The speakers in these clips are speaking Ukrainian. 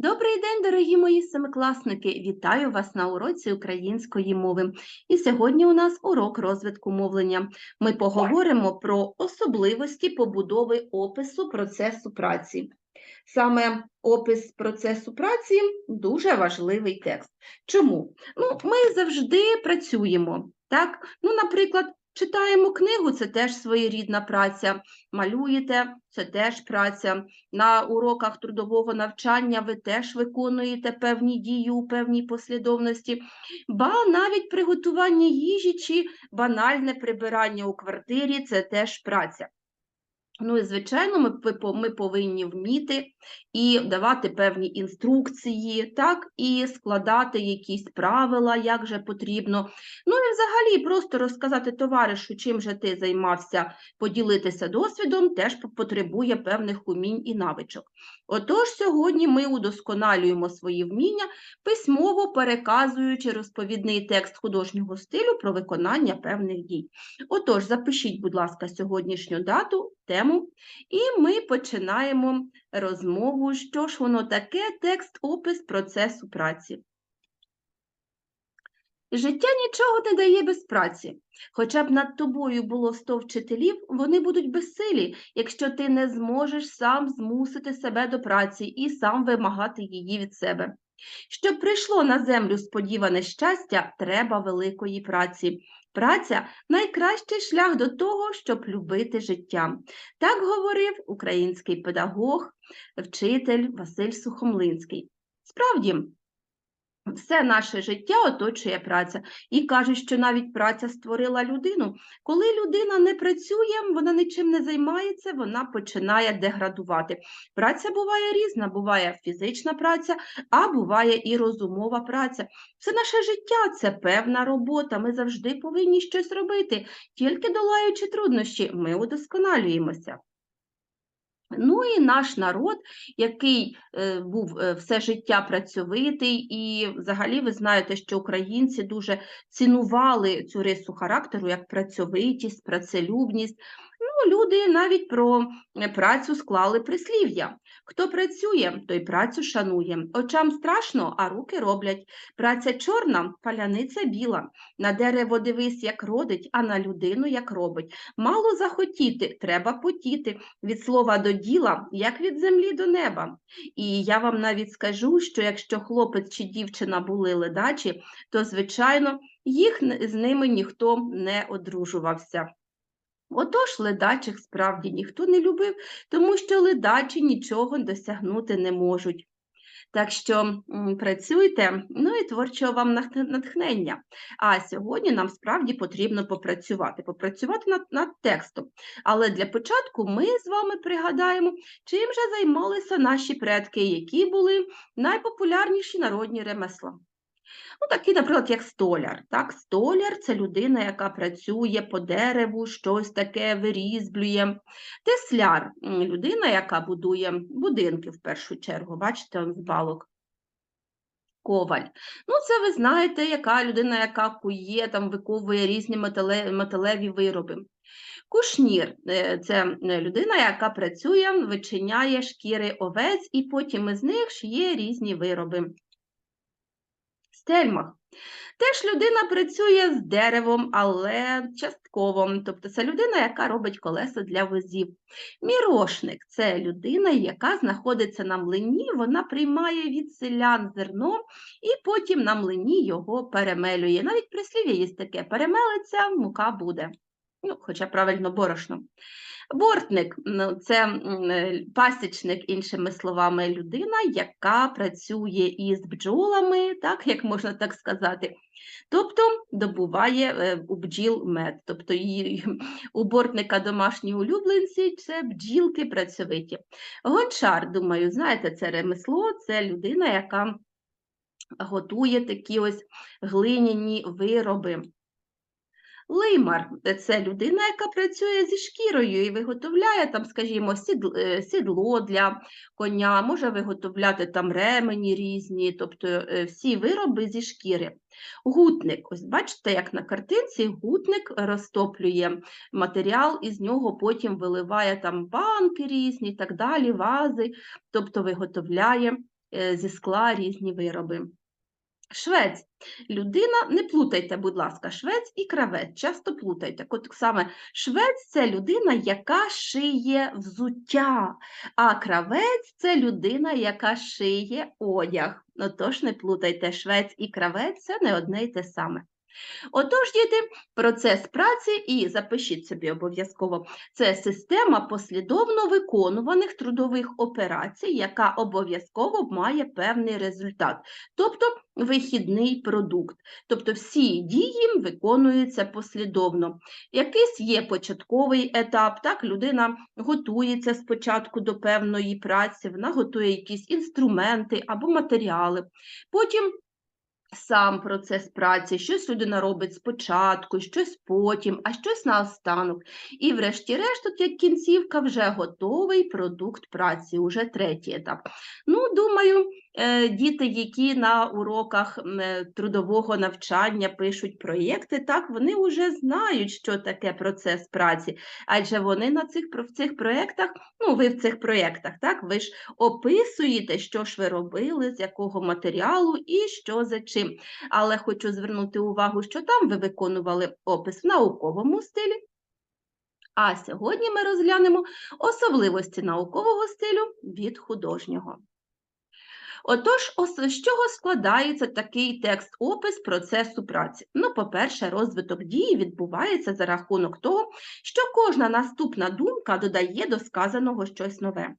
Добрий день, дорогі мої семикласники! Вітаю вас на уроці української мови. І сьогодні у нас урок розвитку мовлення. Ми поговоримо про особливості побудови опису процесу праці. Саме опис процесу праці дуже важливий текст. Чому? Ну, ми завжди працюємо. Так? Ну, наприклад, читаємо книгу це теж своєрідна праця. Малюєте це теж праця. На уроках трудового навчання ви теж виконуєте певні дії у певній послідовності, ба навіть приготування їжі чи банальне прибирання у квартирі це теж праця. Ну і, звичайно, ми, ми повинні вміти і давати певні інструкції, так, і складати якісь правила, як же потрібно. Ну і взагалі просто розказати товаришу, чим же ти займався, поділитися досвідом, теж потребує певних умінь і навичок. Отож, сьогодні ми удосконалюємо свої вміння, письмово переказуючи розповідний текст художнього стилю про виконання певних дій. Отож, запишіть, будь ласка, сьогоднішню дату, тему, і ми починаємо розмову, що ж воно таке, текст, опис процесу праці. Життя нічого не дає без праці. Хоча б над тобою було 100 вчителів, вони будуть безсилі, якщо ти не зможеш сам змусити себе до праці і сам вимагати її від себе. Щоб прийшло на землю сподіване щастя, треба великої праці. Праця найкращий шлях до того, щоб любити життя. Так говорив український педагог, вчитель Василь Сухомлинський. Справді, все наше життя оточує праця. І кажуть, що навіть праця створила людину. Коли людина не працює, вона нічим не займається, вона починає деградувати. Праця буває різна, буває фізична праця, а буває і розумова праця. Все наше життя це певна робота. Ми завжди повинні щось робити. Тільки долаючи труднощі, ми удосконалюємося. Ну і наш народ, який е, був е, все життя працьовитий, і взагалі ви знаєте, що українці дуже цінували цю рису характеру як працьовитість, працелюбність. Люди навіть про е, працю склали прислів'я. Хто працює, той працю шанує. Очам страшно, а руки роблять. Праця чорна, паляниця біла. На дерево дивись, як родить, а на людину як робить. Мало захотіти, треба потіти від слова до діла, як від землі до неба. І я вам навіть скажу, що якщо хлопець чи дівчина були ледачі, то, звичайно, їх з ними ніхто не одружувався. Отож, ледачих справді ніхто не любив, тому що ледачі нічого досягнути не можуть. Так що працюйте, ну і творчого вам натхнення. А сьогодні нам справді потрібно попрацювати, попрацювати над, над текстом. Але для початку ми з вами пригадаємо, чим же займалися наші предки, які були найпопулярніші народні ремесла. Ну, такі, наприклад, як столяр. Так? Столяр це людина, яка працює по дереву, щось таке вирізблює. Тесляр людина, яка будує будинки в першу чергу. Бачите, з балок. Коваль. Ну, це ви знаєте, яка людина, яка кує, там виковує різні метале- металеві вироби. Кушнір е, це е, людина, яка працює, вичиняє шкіри овець і потім із них шиє різні вироби. Стельмах. Теж людина працює з деревом, але частково. Тобто це людина, яка робить колеса для возів. Мірошник це людина, яка знаходиться на млині, вона приймає від селян зерно і потім на млині його перемелює. Навіть прислів'я є таке: перемелиться, мука буде. Ну, хоча правильно борошно. Бортник ну, це е, пасічник, іншими словами, людина, яка працює із бджолами, так, як можна так сказати. Тобто добуває е, у бджіл мед. Тобто її, у бортника домашні улюбленці це бджілки працьовиті. Гончар, думаю, знаєте, це ремесло, це людина, яка готує такі ось глиняні вироби. Леймар це людина, яка працює зі шкірою і виготовляє там, скажімо, е, сідло для коня, може виготовляти там ремені різні, тобто е, всі вироби зі шкіри. Гутник, ось бачите, як на картинці гутник розтоплює матеріал, і з нього потім виливає там банки різні так далі, вази, тобто виготовляє е, зі скла різні вироби. Швець. Людина, не плутайте, будь ласка, швець і кравець. Часто плутайте. От саме швець це людина, яка шиє взуття, а кравець це людина, яка шиє одяг. Отож, не плутайте, швець і кравець це не одне й те саме. Отож, діти, процес праці, і запишіть собі обов'язково, це система послідовно виконуваних трудових операцій, яка обов'язково має певний результат, тобто вихідний продукт. Тобто всі дії виконуються послідовно. Якийсь є початковий етап, так, людина готується спочатку до певної праці, вона готує якісь інструменти або матеріали. Потім сам процес праці, щось людина робить спочатку, щось потім, а щось наостанок. І врешті-решт, тут як кінцівка, вже готовий продукт праці, уже третій етап. Ну, думаю, діти, які на уроках е, трудового навчання пишуть проєкти, так, вони вже знають, що таке процес праці, адже вони на цих, в цих проєктах, ну, ви в цих проєктах, так, ви ж описуєте, що ж ви робили, з якого матеріалу і що за чим. Але хочу звернути увагу, що там ви виконували опис в науковому стилі. А сьогодні ми розглянемо особливості наукового стилю від художнього. Отож, з чого складається такий текст-опис процесу праці? Ну, по-перше, розвиток дії відбувається за рахунок того, що кожна наступна думка додає до сказаного щось нове.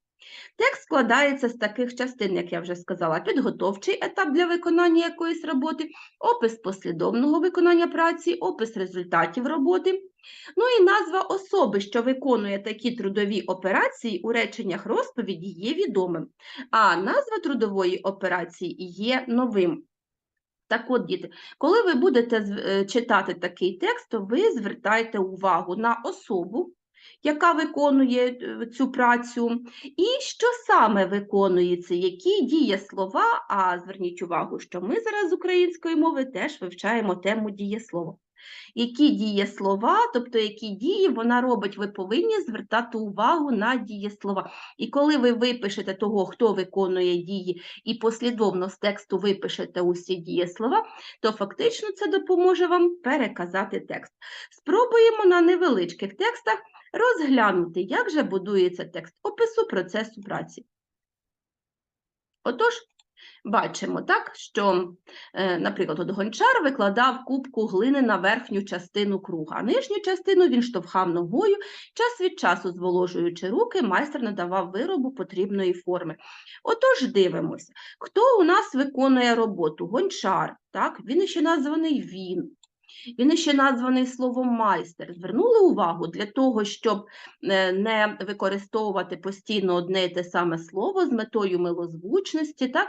Текст складається з таких частин, як я вже сказала, підготовчий етап для виконання якоїсь роботи, опис послідовного виконання праці, опис результатів роботи, ну і назва особи, що виконує такі трудові операції у реченнях розповіді є відомим, а назва трудової операції є новим. Так от, діти, коли ви будете е, читати такий текст, то ви звертайте увагу на особу, яка виконує е, цю працю, і що саме виконується, які дієслова, а зверніть увагу, що ми зараз з української мови теж вивчаємо тему дієслова. Які дієслова, тобто які дії вона робить, ви повинні звертати увагу на дієслова. І коли ви випишете того, хто виконує дії, і послідовно з тексту випишете усі дієслова, то фактично це допоможе вам переказати текст. Спробуємо на невеличких текстах розглянути, як же будується текст опису процесу праці. Отож, бачимо, так, що, е, наприклад, от гончар викладав кубку глини на верхню частину круга, а нижню частину він штовхав ногою, час від часу зволожуючи руки, майстер надавав виробу потрібної форми. Отож, дивимося, хто у нас виконує роботу? Гончар, так, він ще названий він. Він ще названий словом майстер. Звернули увагу для того, щоб е, не використовувати постійно одне і те саме слово з метою милозвучності, так?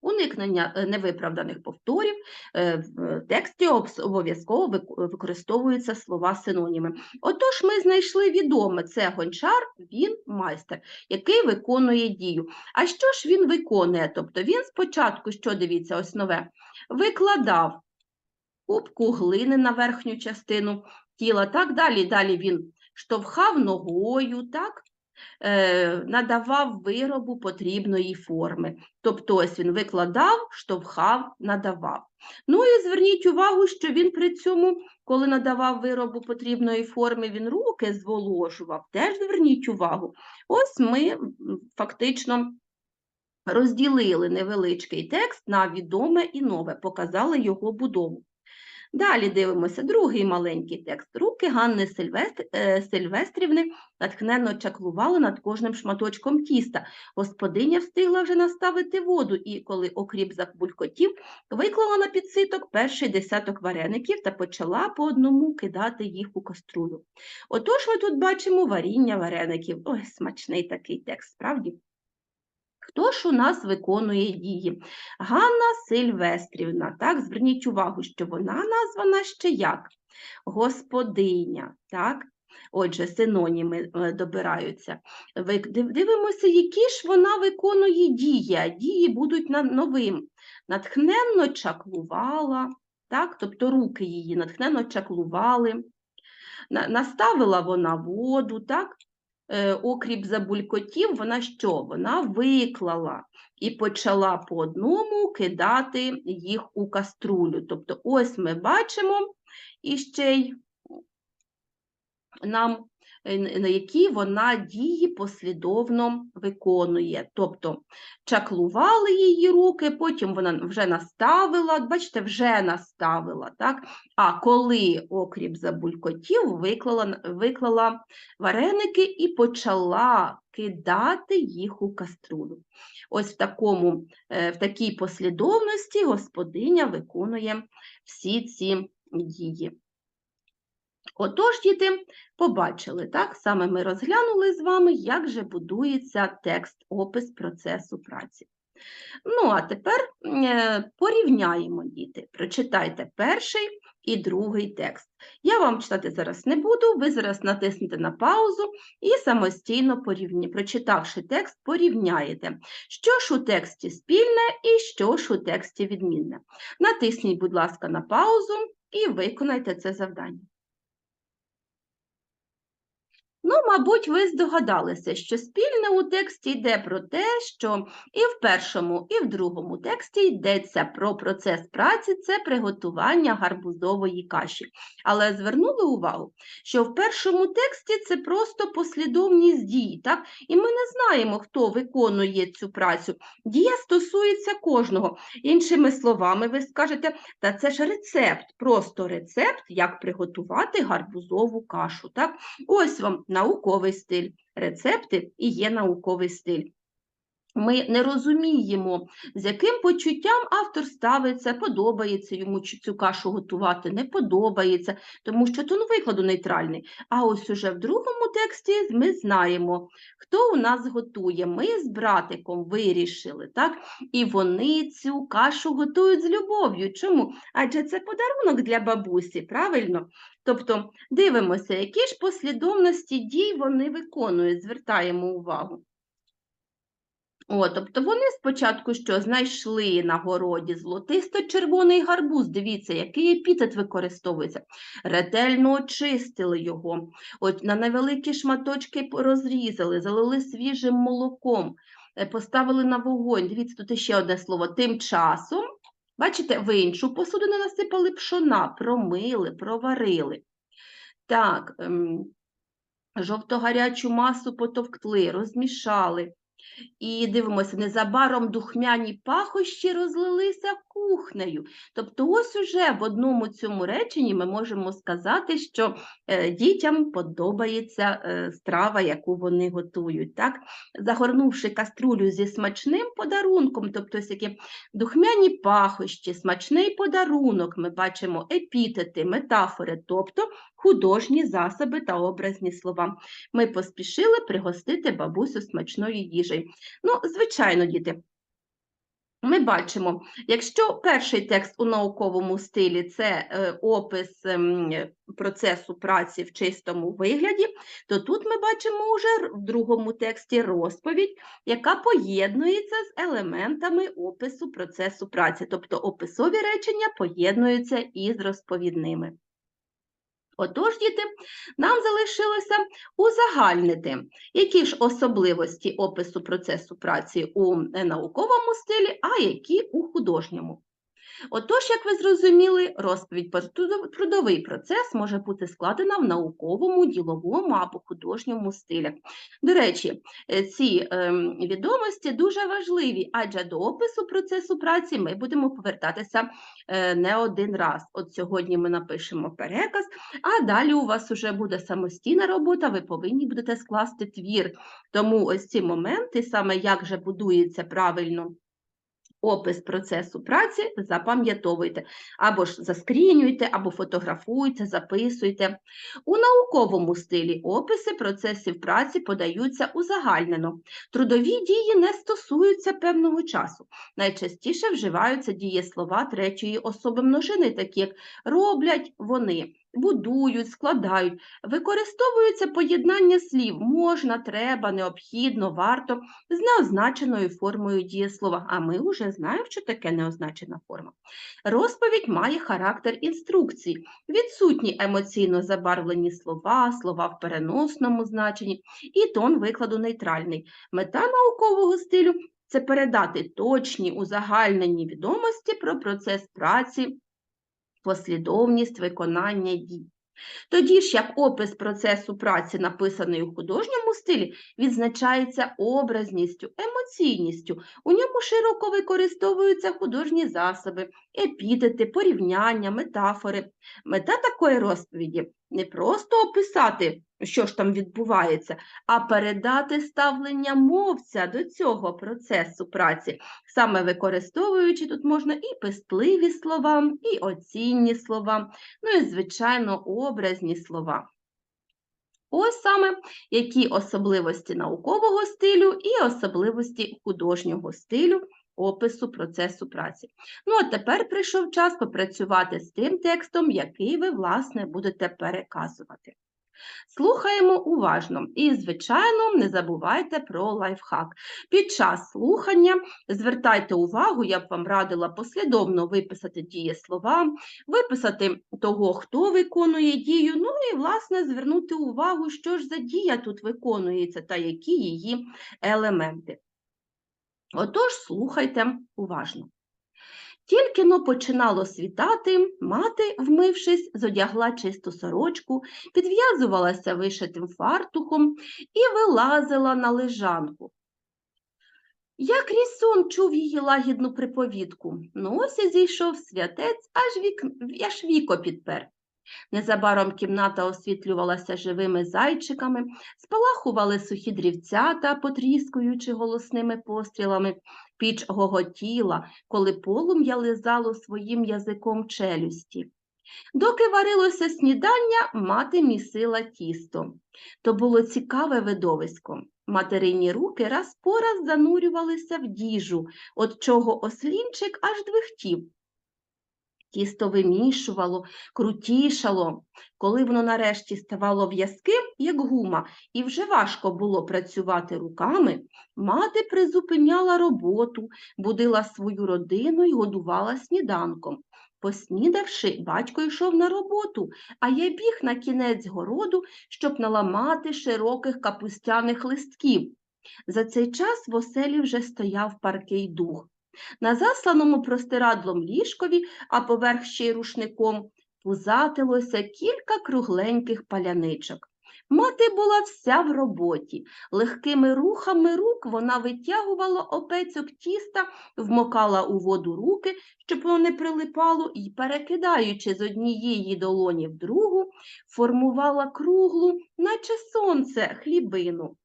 Уникнення е, невиправданих повторів е, в тексті обов'язково використовуються слова синоніми. Отож, ми знайшли відоме це гончар, він майстер, який виконує дію. А що ж він виконує? Тобто він спочатку, що дивіться, ось нове, викладав кубку глини на верхню частину тіла, так далі. Далі він штовхав ногою, так, е, надавав виробу потрібної форми. Тобто ось він викладав, штовхав, надавав. Ну і зверніть увагу, що він при цьому, коли надавав виробу потрібної форми, він руки зволожував. Теж зверніть увагу. Ось ми фактично розділили невеличкий текст на відоме і нове, показали його будову. Далі дивимося другий маленький текст. Руки Ганни Сильвестр... е, Сильвестрівни натхненно чаклували над кожним шматочком тіста. Господиня встигла вже наставити воду і, коли окріп забулькотів, виклала на підситок перший десяток вареників та почала по одному кидати їх у каструлю. Отож ми тут бачимо варіння вареників. Ой, смачний такий текст, справді. Хто ж у нас виконує дії? Ганна Сильвестрівна, так, зверніть увагу, що вона названа ще як? Господиня, так? Отже, синоніми е, добираються. Дивимося, які ж вона виконує дії, дії будуть новим. Натхненно чаклувала, так? тобто руки її натхненно чаклували. Наставила вона воду, так? Е, окріп забулькотів, вона що? Вона виклала. і почала по одному кидати їх у каструлю. Тобто, ось ми бачимо і ще й нам на які вона дії послідовно виконує. Тобто чаклували її руки, потім вона вже наставила, бачите, вже наставила. так? А коли окріп забулькотів, виклала, виклала вареники і почала кидати їх у каструлю. Ось в, такому, е, в такій послідовності господиня виконує всі ці дії. Отож, діти, побачили, так? Саме ми розглянули з вами, як же будується текст, опис процесу праці. Ну, а тепер е, порівняємо, діти. Прочитайте перший і другий текст. Я вам читати зараз не буду, ви зараз натиснете на паузу і самостійно порівняйте. Прочитавши текст, порівняєте, що ж у тексті спільне і що ж у тексті відмінне. Натисніть, будь ласка, на паузу і виконайте це завдання. Ну, мабуть, ви здогадалися, що спільне у тексті йде про те, що і в першому, і в другому тексті йдеться про процес праці, це приготування гарбузової каші. Але звернули увагу, що в першому тексті це просто послідовність дій, так? і ми не знаємо, хто виконує цю працю. Дія стосується кожного. Іншими словами, ви скажете, та це ж рецепт, просто рецепт, як приготувати гарбузову кашу. Так? Ось вам науковий стиль. Рецепти і є науковий стиль. Ми не розуміємо, з яким почуттям автор ставиться, подобається йому цю кашу готувати, не подобається, тому що тон викладу нейтральний. А ось уже в другому тексті ми знаємо, хто у нас готує. Ми з братиком вирішили, так? І вони цю кашу готують з любов'ю. Чому? Адже це подарунок для бабусі, правильно? Тобто дивимося, які ж послідовності дій вони виконують, звертаємо увагу. О, тобто вони спочатку що знайшли на городі золотисто-червоний гарбуз, дивіться, який епітет використовується. Ретельно очистили його, от на невеликі шматочки розрізали, залили свіжим молоком, е, поставили на вогонь. Дивіться, тут ще одне слово. Тим часом, бачите, в іншу посудину насипали пшона, промили, проварили. Так, ем, жовто-гарячу масу потовкли, розмішали. І дивимося, незабаром духмяні пахощі розлилися кухнею. Тобто, ось уже в одному цьому реченні ми можемо сказати, що е, дітям подобається е, страва, яку вони готують. Так? Загорнувши каструлю зі смачним подарунком, тобто ось які духмяні пахощі, смачний подарунок, ми бачимо епітети, метафори, тобто художні засоби та образні слова. Ми поспішили пригостити бабусю смачною їжею. Ну, звичайно, діти. Ми бачимо, якщо перший текст у науковому стилі це е, опис е, процесу праці в чистому вигляді, то тут ми бачимо вже в другому тексті розповідь, яка поєднується з елементами опису процесу праці, тобто описові речення поєднуються із розповідними. Отож, діти, нам залишилося узагальнити, які ж особливості опису процесу праці у е, науковому стилі, а які у художньому. Отож, як ви зрозуміли, розповідь про трудовий процес може бути складена в науковому, діловому або художньому стилях. До речі, е, ці ем, відомості дуже важливі, адже до опису процесу праці ми будемо повертатися е, не один раз. От сьогодні ми напишемо переказ, а далі у вас вже буде самостійна робота, ви повинні будете скласти твір. Тому ось ці моменти, саме як же будується правильно опис процесу праці запам'ятовуйте, або ж заскрінюйте, або фотографуйте, записуйте. У науковому стилі описи процесів праці подаються узагальнено. Трудові дії не стосуються певного часу. Найчастіше вживаються дієслова третьої особи множини, такі як роблять вони будують, складають, використовуються поєднання слів можна, треба, необхідно, варто з неозначеною формою дієслова. А ми вже знаємо, що таке неозначена форма. Розповідь має характер інструкції, відсутні емоційно забарвлені слова, слова в переносному значенні і тон викладу нейтральний. Мета наукового стилю це передати точні узагальнені відомості про процес праці, послідовність виконання дій. Тоді ж, як опис процесу праці, написаний у художньому стилі, відзначається образністю, емоційністю. У ньому широко використовуються художні засоби, епітети, порівняння, метафори. Мета такої розповіді не просто описати, що ж там відбувається, а передати ставлення мовця до цього процесу праці, саме використовуючи тут можна і пестливі слова, і оцінні слова, ну і, звичайно, образні слова. Ось саме які особливості наукового стилю і особливості художнього стилю опису процесу праці. Ну, а тепер прийшов час попрацювати з тим текстом, який ви, власне, будете переказувати. Слухаємо уважно і, звичайно, не забувайте про лайфхак. Під час слухання звертайте увагу, я б вам радила послідовно виписати дієслова, виписати того, хто виконує дію, ну і, власне, звернути увагу, що ж за дія тут виконується та які її елементи. Отож, слухайте уважно. Тільки но починало світати, мати, вмившись, зодягла чисту сорочку, підв'язувалася вишитим фартухом і вилазила на лежанку. Я крізь сон чув її лагідну приповідку. Ну ось і зійшов святець, аж, вік... аж віко підпер. Незабаром кімната освітлювалася живими зайчиками, спалахували сухі дрівцята, потріскуючи голосними пострілами, піч гоготіла, коли полум'я лизало своїм язиком челюсті. Доки варилося снідання, мати місила тісто. То було цікаве видовисько. Материні руки раз по раз занурювалися в діжу, от чого ослінчик аж двихтів. Тісто вимішувало, крутішало. Коли воно нарешті ставало в'язким, як гума, і вже важко було працювати руками, мати призупиняла роботу, будила свою родину і годувала сніданком. Поснідавши, батько йшов на роботу, а я біг на кінець городу, щоб наламати широких капустяних листків. За цей час в оселі вже стояв паркий дух. На засланому простирадлом ліжкові, а поверх ще й рушником, пузатилося кілька кругленьких паляничок. Мати була вся в роботі. Легкими рухами рук вона витягувала опецьок тіста, вмокала у воду руки, щоб воно не прилипало, і, перекидаючи з однієї долоні в другу, формувала круглу, наче сонце, хлібину.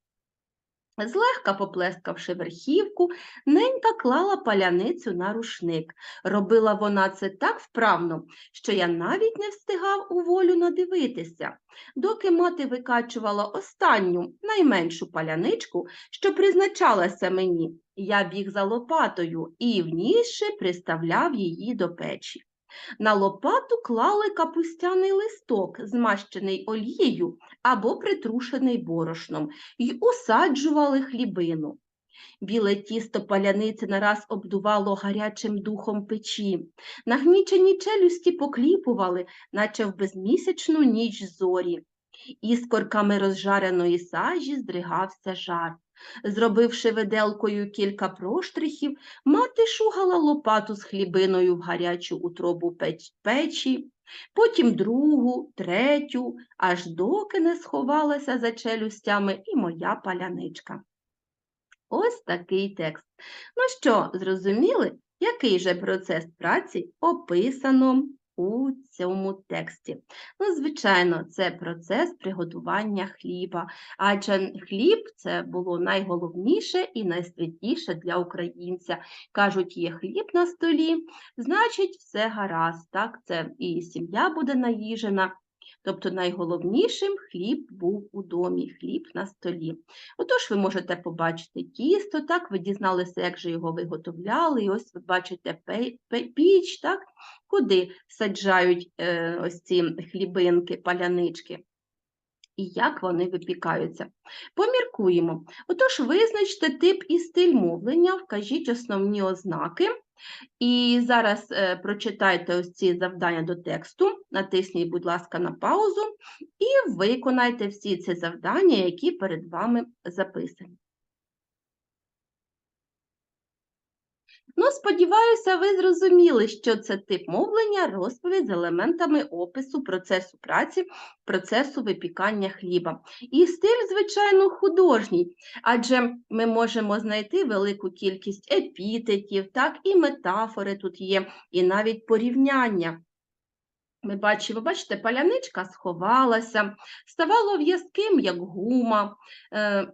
Злегка поплескавши верхівку, ненька клала паляницю на рушник. Робила вона це так вправно, що я навіть не встигав у волю надивитися. Доки мати викачувала останню, найменшу паляничку, що призначалася мені, я біг за лопатою і, внісши, приставляв її до печі. На лопату клали капустяний листок, змащений олією або притрушений борошном, й усаджували хлібину. Біле тісто паляниці нараз обдувало гарячим духом печі. Нагнічені челюсті покліпували, наче в безмісячну ніч зорі. Іскорками розжареної сажі здригався жар. Зробивши виделкою кілька проштрихів, мати шугала лопату з хлібиною в гарячу утробу печі, потім другу, третю, аж доки не сховалася за челюстями і моя паляничка. Ось такий текст. Ну що, зрозуміли, який же процес праці описано у цьому тексті. Ну, звичайно, це процес приготування хліба, адже хліб це було найголовніше і найсвятіше для українця. Кажуть, є хліб на столі, значить, все гаразд. Так, це і сім'я буде наїжена. Тобто найголовнішим хліб був у домі, хліб на столі. Отож, ви можете побачити тісто, так, ви дізналися, як же його виготовляли, і ось ви бачите піч, так, куди саджають е, ось ці хлібинки, палянички. І як вони випікаються. Поміркуємо. Отож, визначте тип і стиль мовлення, вкажіть основні ознаки. І зараз е, прочитайте ось ці завдання до тексту, натисніть, будь ласка, на паузу і виконайте всі ці завдання, які перед вами записані. Ну, сподіваюся, ви зрозуміли, що це тип мовлення, розповідь з елементами опису процесу праці, процесу випікання хліба. І стиль, звичайно, художній, адже ми можемо знайти велику кількість епітетів, так, і метафори тут є, і навіть порівняння. Ми бачимо, бачите, паляничка сховалася, ставало в'язким, як гума. Е,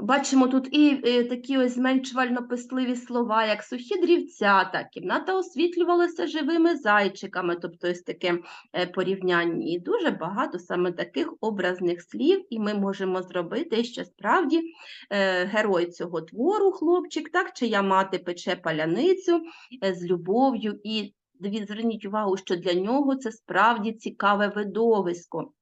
Бачимо тут і е, такі ось зменшувально-писливі слова, як сухі дрівцята, кімната освітлювалася живими зайчиками, тобто ось таке е, порівняння. І дуже багато саме таких образних слів, і ми можемо зробити, що справді е, герой цього твору, хлопчик, так, чия мати пече паляницю з любов'ю. І зверніть увагу, що для нього це справді цікаве видовисько.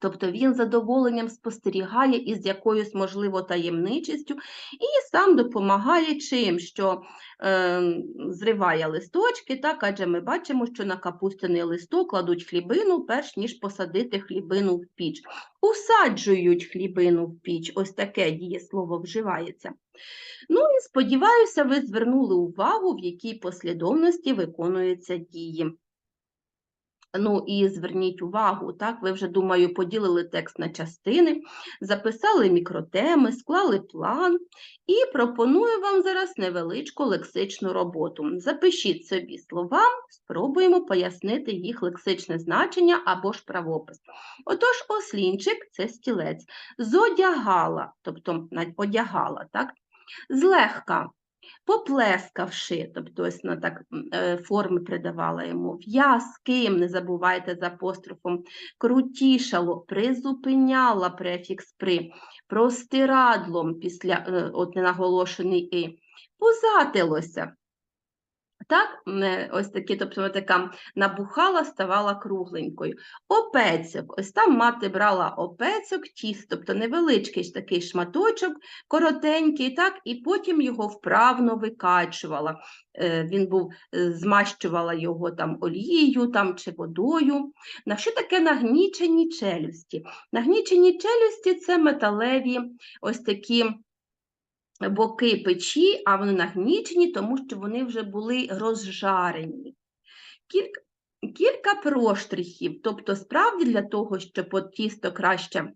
Тобто він задоволенням спостерігає із якоюсь, можливо, таємничістю і сам допомагає чим, що е, зриває листочки, так, адже ми бачимо, що на капустяний листок кладуть хлібину, перш ніж посадити хлібину в піч. Усаджують хлібину в піч, ось таке дієслово вживається. Ну і сподіваюся, ви звернули увагу, в якій послідовності виконуються дії. Ну і зверніть увагу, так, ви вже, думаю, поділили текст на частини, записали мікротеми, склали план і пропоную вам зараз невеличку лексичну роботу. Запишіть собі слова, спробуємо пояснити їх лексичне значення або ж правопис. Отож, ослінчик це стілець, зодягала, тобто одягала, так? Злегка, поплескавши, тобто ось вона так е, форми придавала йому, в'язким, не забувайте з апострофом, крутішало, призупиняла префікс при, простирадлом після е, от ненаголошений і, позатилося. Так, е, ось такі, тобто така набухала, ставала кругленькою. Опецьок. Ось там мати брала опецьок, тіст, тобто невеличкий такий шматочок, коротенький, так, і потім його вправно викачувала. Е, Він був, е, змащувала його там олією там, чи водою. На що таке нагнічені челюсті? Нагнічені челюсті це металеві ось такі боки печі, а вони нагнічені, тому що вони вже були розжарені. Кілька, кілька проштрихів, тобто справді для того, щоб тісто краще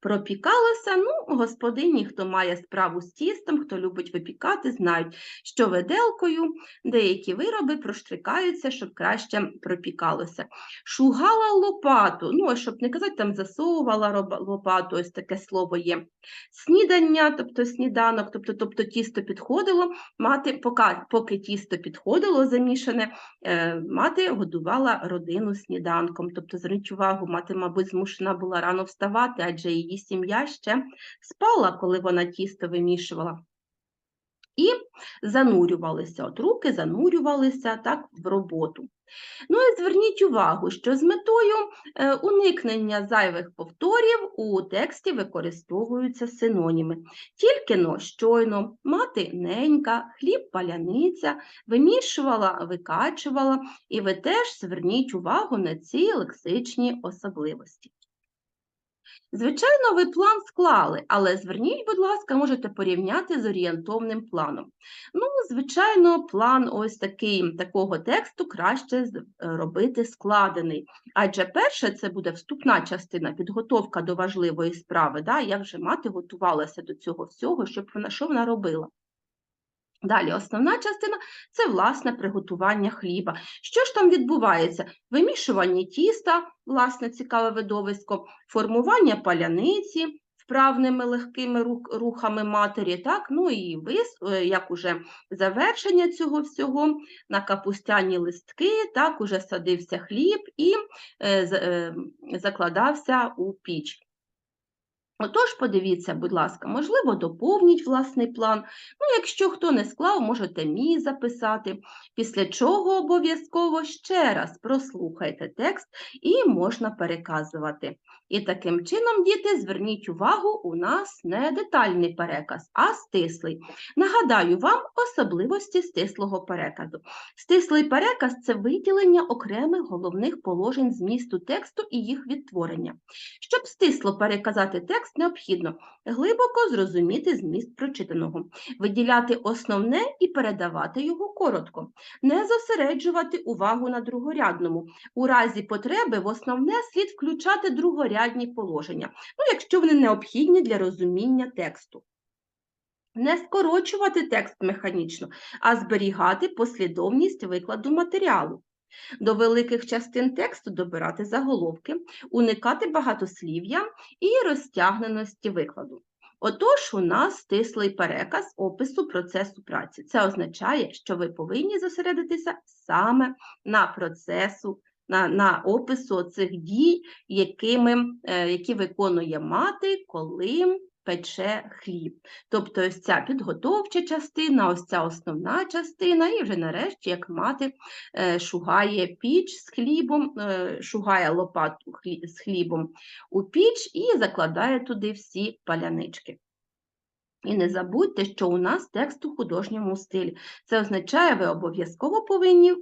пропікалося, ну, господині, хто має справу з тістом, хто любить випікати, знають, що виделкою деякі вироби проштрикаються, щоб краще пропікалося. Шугала лопату, ну, щоб не казати, там засовувала лопату, ось таке слово є. Снідання, тобто сніданок, тобто, тобто тісто підходило, мати, поки, поки тісто підходило замішане, е, мати годувала родину сніданком. Тобто, зверніть увагу, мати, мабуть, змушена була рано вставати, адже її сім'я ще спала, коли вона тісто вимішувала. І занурювалися, от руки занурювалися так, в роботу. Ну і зверніть увагу, що з метою е, уникнення зайвих повторів у тексті використовуються синоніми. Тільки но щойно мати ненька, хліб паляниця, вимішувала, викачувала, і ви теж зверніть увагу на ці лексичні особливості. Звичайно, ви план склали, але зверніть, будь ласка, можете порівняти з орієнтовним планом. Ну, звичайно, план ось такий, такого тексту краще е, робити складений. Адже перше це буде вступна частина, підготовка до важливої справи, да, як же мати готувалася до цього всього, щоб вона, що вона робила. Далі, основна частина це власне приготування хліба. Що ж там відбувається? Вимішування тіста, власне, цікаве видовисько, формування паляниці вправними легкими рухами матері, так? ну і вис, е, як уже завершення цього всього, на капустяні листки, так, уже садився хліб і е, е, закладався у піч. Отож, подивіться, будь ласка, можливо, доповніть власний план. Ну, якщо хто не склав, можете мій записати. Після чого обов'язково ще раз прослухайте текст і можна переказувати. І таким чином, діти, зверніть увагу, у нас не детальний переказ, а стислий. Нагадаю вам особливості стислого переказу. Стислий переказ це виділення окремих головних положень змісту тексту і їх відтворення. Щоб стисло переказати текст, текст необхідно глибоко зрозуміти зміст прочитаного, виділяти основне і передавати його коротко, не зосереджувати увагу на другорядному. У разі потреби в основне слід включати другорядні положення, ну, якщо вони необхідні для розуміння тексту. Не скорочувати текст механічно, а зберігати послідовність викладу матеріалу. До великих частин тексту добирати заголовки, уникати багатослів'я і розтягненості викладу. Отож, у нас стислий переказ опису процесу праці. Це означає, що ви повинні зосередитися саме на процесу, на, на опису цих дій, якими, е, які виконує мати, коли пече хліб. Тобто ось ця підготовча частина, ось ця основна частина, і вже нарешті, як мати е, шугає піч з хлібом, е, шугає лопату з хлібом у піч і закладає туди всі палянички. І не забудьте, що у нас текст у художньому стилі. Це означає, ви обов'язково повинні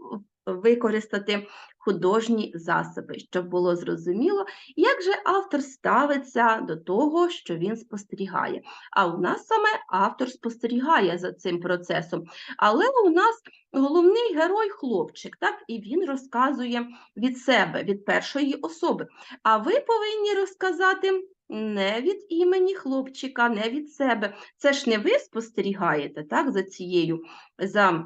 використати художні засоби, щоб було зрозуміло, як же автор ставиться до того, що він спостерігає. А у нас саме автор спостерігає за цим процесом. Але у нас головний герой хлопчик, так, і він розказує від себе, від першої особи. А ви повинні розказати не від імені хлопчика, не від себе. Це ж не ви спостерігаєте так, за цією, за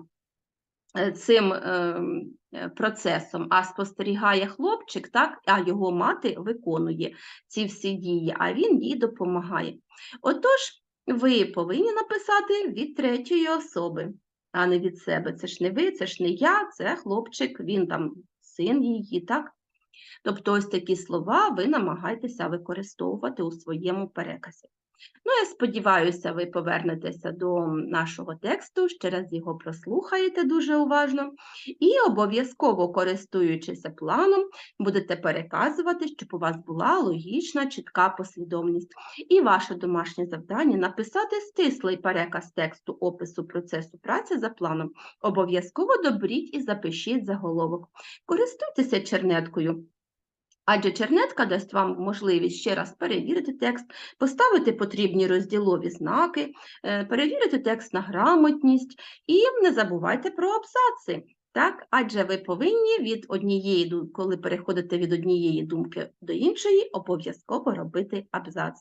цим ем, е, процесом, а спостерігає хлопчик, так, а його мати виконує ці всі дії, а він їй допомагає. Отож, ви повинні написати від третьої особи, а не від себе. Це ж не ви, це ж не я, це хлопчик, він там син її, так? Тобто ось такі слова ви намагайтеся використовувати у своєму переказі. Ну, я сподіваюся, ви повернетеся до нашого тексту, ще раз його прослухаєте дуже уважно і обов'язково, користуючися планом, будете переказувати, щоб у вас була логічна, чітка послідовність. І ваше домашнє завдання написати стислий переказ тексту опису процесу праці за планом. Обов'язково доберіть і запишіть заголовок. Користуйтеся чернеткою. Адже чернетка дасть вам можливість ще раз перевірити текст, поставити потрібні розділові знаки, е, перевірити текст на грамотність і не забувайте про абзаци. Так, адже ви повинні від однієї коли переходите від однієї думки до іншої, обов'язково робити абзац.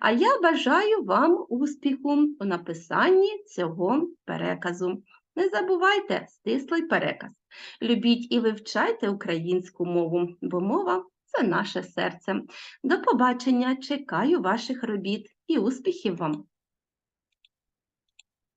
А я бажаю вам успіху у написанні цього переказу. Не забувайте стислий переказ. Любіть і вивчайте українську мову, бо мова це наше серце. До побачення, чекаю ваших робіт і успіхів вам!